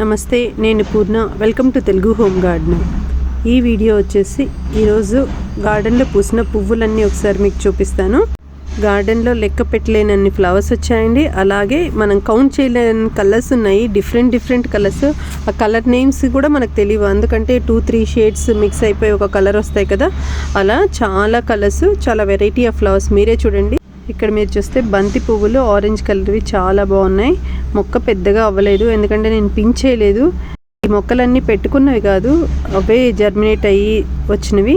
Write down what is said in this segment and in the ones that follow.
నమస్తే నేను Poorna. Welcome to Telugu home garden ఈ వీడియో వచ్చేసి ఈరోజు గార్డెన్లో పూసిన పువ్వులన్నీ ఒకసారి మీకు చూపిస్తాను. గార్డెన్లో లెక్క పెట్టలేనన్ని ఫ్లవర్స్ వచ్చాయండి. అలాగే మనం కౌంట్ చేయలేని కలర్స్ ఉన్నాయి. డిఫరెంట్ డిఫరెంట్ కలర్స్ ఆ కలర్ నేమ్స్ కూడా మనకు తెలియవు. ఎందుకంటే టూ త్రీ షేడ్స్ మిక్స్ అయిపోయి ఒక కలర్ వస్తాయి కదా. అలా చాలా కలర్స్ చాలా వెరైటీ ఆఫ్ ఫ్లవర్స్ మీరే చూడండి. ఇక్కడ మీరు చూస్తే బంతి పువ్వులు ఆరెంజ్ కలర్వి చాలా బాగున్నాయి. మొక్క పెద్దగా అవ్వలేదు ఎందుకంటే నేను పిన్ చేయలేదు. ఈ మొక్కలన్నీ పెట్టుకున్నవి కాదు అవే జర్మినేట్ అయ్యి వచ్చినవి.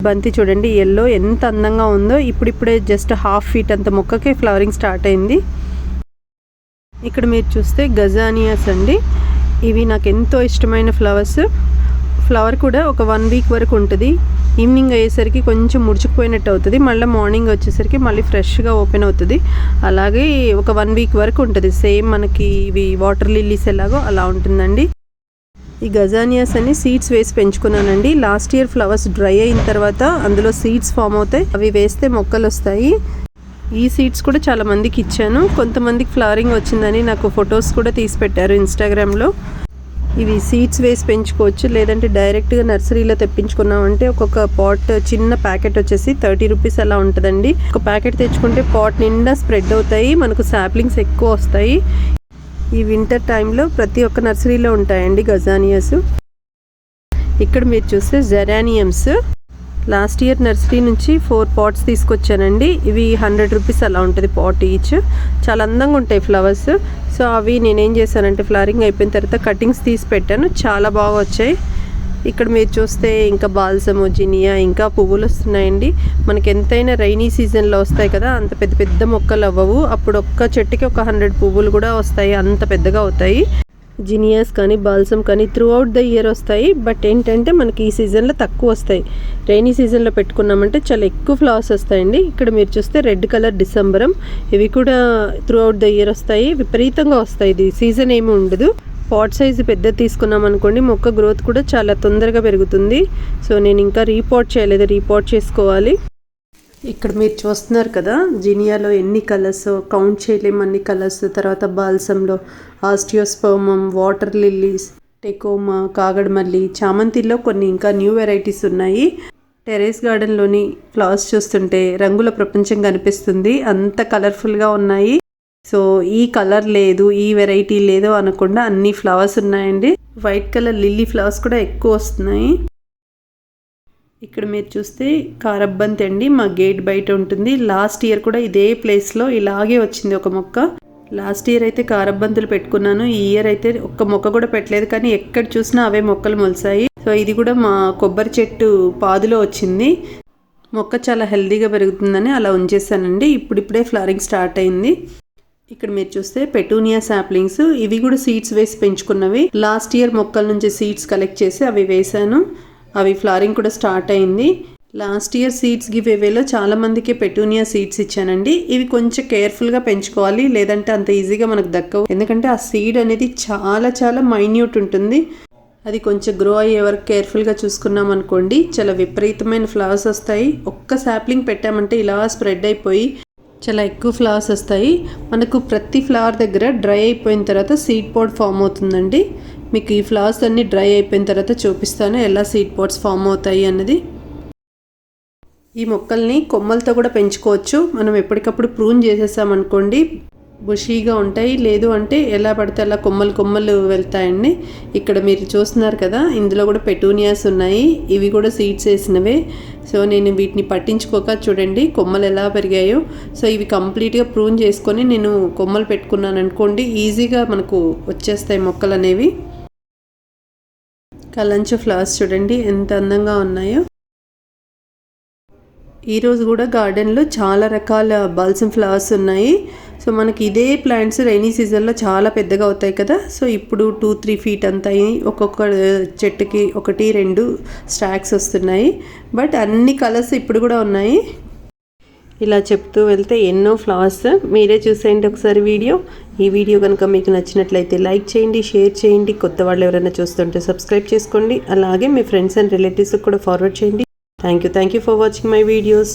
బంతి చూడండి ఎల్లో ఎంత అందంగా ఉందో. ఇప్పుడిప్పుడే జస్ట్ హాఫ్ ఫీట్ అంత మొక్కకే ఫ్లవరింగ్ స్టార్ట్ అయింది. ఇక్కడ మీరు చూస్తే గజానియాస్ అండి. ఇవి నాకు ఎంతో ఇష్టమైన ఫ్లవర్స్ ఫ్లవర్ కూడా ఒక వన్ వీక్ వరకు ఉంటుంది. ఈవినింగ్ అయ్యేసరికి కొంచెం ముడుచుకుపోయినట్టు అవుతుంది. మళ్ళీ మార్నింగ్ వచ్చేసరికి మళ్ళీ ఫ్రెష్గా ఓపెన్ అవుతుంది. అలాగే ఒక వన్ వీక్ వరకు ఉంటుంది. సేమ్ మనకి ఇవి వాటర్ లిల్లీస్ ఎలాగో అలా ఉంటుందండి. ఈ గజానియాస్ అని సీడ్స్ వేసి పెంచుకున్నానండి. లాస్ట్ ఇయర్ ఫ్లవర్స్ డ్రై అయిన తర్వాత అందులో సీడ్స్ ఫామ్ అవుతాయి. అవి వేస్తే మొక్కలు వస్తాయి. ఈ సీడ్స్ కూడా చాలా మందికి ఇచ్చాను. కొంతమందికి ఫ్లవరింగ్ వచ్చిందని నాకు ఫొటోస్ కూడా తీసి పెట్టారు ఇన్స్టాగ్రామ్లో ఇవి సీడ్స్ వేసి పెంచుకోవచ్చు. లేదంటే డైరెక్ట్గా నర్సరీలో తెప్పించుకున్నామంటే ఒక్కొక్క పాట్ చిన్న ప్యాకెట్ వచ్చేసి థర్టీ రూపీస్ అలా ఉంటుందండి. ఒక ప్యాకెట్ తెచ్చుకుంటే పాట్ నిండా స్ప్రెడ్ అవుతాయి. మనకు శాప్లింగ్స్ ఎక్కువ వస్తాయి. ఈ వింటర్ టైంలో ప్రతి ఒక్క నర్సరీలో ఉంటాయండి గజానియస్. ఇక్కడ మీరు చూస్తే జెరానియమ్స్ లాస్ట్ ఇయర్ నర్సరీ నుంచి ఫోర్ పాట్స్ తీసుకొచ్చానండి. ఇవి హండ్రెడ్ రూపీస్ అలా ఉంటుంది పాట్ ఈచ్. చాలా అందంగా ఉంటాయి ఫ్లవర్స్. సో అవి నేనేం చేశానంటే ఫ్లవరింగ్ అయిపోయిన తర్వాత కటింగ్స్ తీసి పెట్టాను. చాలా బాగా వచ్చాయి. ఇక్కడ మీరు చూస్తే ఇంకా బాల్సము జినియా ఇంకా పువ్వులు వస్తున్నాయండి. మనకి ఎంతైనా రైనీ సీజన్లో వస్తాయి కదా అంత పెద్ద పెద్ద మొక్కలు అవ్వవు. అప్పుడు ఒక్క చెట్టుకి ఒక హండ్రెడ్ పువ్వులు కూడా వస్తాయి. అంత పెద్దగా అవుతాయి. జినియాస్ కానీ బాల్సమ్ కానీ త్రూ అవుట్ ద ఇయర్ వస్తాయి. బట్ ఏంటంటే మనకి ఈ సీజన్లో తక్కువ వస్తాయి. రైనీ సీజన్లో పెట్టుకున్నామంటే చాలా ఎక్కువ ఫ్లవర్స్ వస్తాయండి. ఇక్కడ మీరు చూస్తే రెడ్ కలర్ డిసెంబరం. ఇవి కూడా త్రూ అవుట్ ద ఇయర్ వస్తాయి. విపరీతంగా వస్తాయి. ఇది సీజన్ ఏమి ఉండదు. పాట్ సైజు పెద్ద తీసుకున్నాం అనుకోండి మొక్క గ్రోత్ కూడా చాలా తొందరగా పెరుగుతుంది. సో నేను ఇంకా రీపాట్ చేయలేదు. రీపాట్ చేసుకోవాలి. ఇక్కడ మీరు చూస్తున్నారు కదా జినియాలో ఎన్ని కలర్స్ కౌంట్ చేయలేము అన్ని కలర్స్ తర్వాత బాల్సంలో ఆస్టియోస్పర్మమ్ వాటర్ లిల్లీస్ టెకోమా కాగడమల్లి చామంతిలో కొన్ని ఇంకా న్యూ వెరైటీస్ ఉన్నాయి. టెరెస్ గార్డెన్లోని ఫ్లవర్స్ చూస్తుంటే రంగుల ప్రపంచం కనిపిస్తుంది. అంత కలర్ఫుల్గా ఉన్నాయి. సో ఈ కలర్ లేదు ఈ వెరైటీ లేదు అనకుండా అన్ని ఫ్లవర్స్ ఉన్నాయండి. వైట్ కలర్ లిల్లీ ఫ్లవర్స్ కూడా ఎక్కువ వస్తున్నాయి. ఇక్కడ మీరు చూస్తే కారబ్బంతి అండి మా గేట్ బయట ఉంటుంది. లాస్ట్ ఇయర్ కూడా ఇదే ప్లేస్లో ఇలాగే వచ్చింది ఒక మొక్క. లాస్ట్ ఇయర్ అయితే కారబ్బంతులు పెట్టుకున్నాను. ఈ ఇయర్ అయితే ఒక్క మొక్క కూడా పెట్టలేదు. కానీ ఎక్కడ చూసినా అవే మొక్కలు మొలిసాయి. సో ఇది కూడా మా కొబ్బరి చెట్టు పాదులో వచ్చింది. మొక్క చాలా హెల్దీగా పెరుగుతుందని అలా ఉంచేసానండి. ఇప్పుడిప్పుడే ఫ్లవరింగ్ స్టార్ట్ అయింది. ఇక్కడ మీరు చూస్తే పెటూనియా సాప్లింగ్స్. ఇవి కూడా సీడ్స్ వేసి పెంచుకున్నవి. లాస్ట్ ఇయర్ మొక్కల నుంచి సీడ్స్ కలెక్ట్ చేసి అవి వేసాను. అవి ఫ్లవరింగ్ కూడా స్టార్ట్ అయింది. లాస్ట్ ఇయర్ సీడ్స్ గివ్ అవేలో చాలా మందికి పెటూనియా సీడ్స్ ఇచ్చానండి. ఇవి కొంచెం కేర్ఫుల్గా పెంచుకోవాలి లేదంటే అంత ఈజీగా మనకు దక్కవు. ఎందుకంటే ఆ సీడ్ అనేది చాలా చాలా మైన్యూట్ ఉంటుంది. అది కొంచెం గ్రో అయ్యే వరకు కేర్ఫుల్గా చూసుకున్నాం అనుకోండి. చాలా విపరీతమైన ఫ్లవర్స్ వస్తాయి. ఒక్క శాప్లింగ్ పెట్టామంటే ఇలా స్ప్రెడ్ అయిపోయి చాలా ఎక్కువ ఫ్లవర్స్ వస్తాయి. మనకు ప్రతి ఫ్లవర్ దగ్గర డ్రై అయిపోయిన తర్వాత సీడ్ పాడ్ ఫామ్ అవుతుందండి. మీకు ఈ ఫ్లవర్స్ అన్నీ డ్రై అయిపోయిన తర్వాత చూపిస్తాను. ఎలా సీడ్ పాట్స్ ఫామ్ అవుతాయి అన్నది. ఈ మొక్కల్ని కొమ్మలతో కూడా పెంచుకోవచ్చు. మనం ఎప్పటికప్పుడు ప్రూన్ చేసేసామనుకోండి బుషీగా ఉంటాయి. లేదు అంటే ఎలా పడితే అలా కొమ్మలు కొమ్మలు వెళ్తాయండి. ఇక్కడ మీరు చూస్తున్నారు కదా ఇందులో కూడా పెటూనియాస్ ఉన్నాయి. ఇవి కూడా సీడ్స్ వేసినవే. సో నేను వీటిని పట్టించుకోక చూడండి కొమ్మలు ఎలా పెరిగాయో. సో ఇవి కంప్లీట్గా ప్రూన్ చేసుకొని నేను కొమ్మలు పెట్టుకున్నాను అనుకోండి ఈజీగా మనకు వచ్చేస్తాయి మొక్కలు అనేవి కలంచు ఫ్లవర్స్ చూడండి ఎంత అందంగా ఉన్నాయో. ఈరోజు కూడా గార్డెన్లో చాలా రకాల బాల్సమ్ ఫ్లవర్స్ ఉన్నాయి. సో మనకి ఇదే ప్లాంట్స్ రైనీ సీజన్లో చాలా పెద్దగా అవుతాయి కదా. సో ఇప్పుడు టూ త్రీ ఫీట్ అంతా ఒక్కొక్క చెట్టుకి ఒకటి రెండు స్టాక్స్ వస్తున్నాయి. బట్ అన్ని కలర్స్ ఇప్పుడు కూడా ఉన్నాయి. ఇలా చెప్తూ వెళ్తే ఎన్నో ఫ్లవర్స్ మీరే చూసేయండి ఒకసారి వీడియో. ఈ వీడియో కనుక మీకు నచ్చినట్లయితే లైక్ చేయండి షేర్ చేయండి. కొత్త వాళ్ళు ఎవరైనా చూస్తుంటే సబ్స్క్రైబ్ చేసుకోండి. అలాగే మీ ఫ్రెండ్స్ అండ్ రిలేటివ్స్కి కూడా ఫార్వర్డ్ చేయండి. Thank you thank you for watching my videos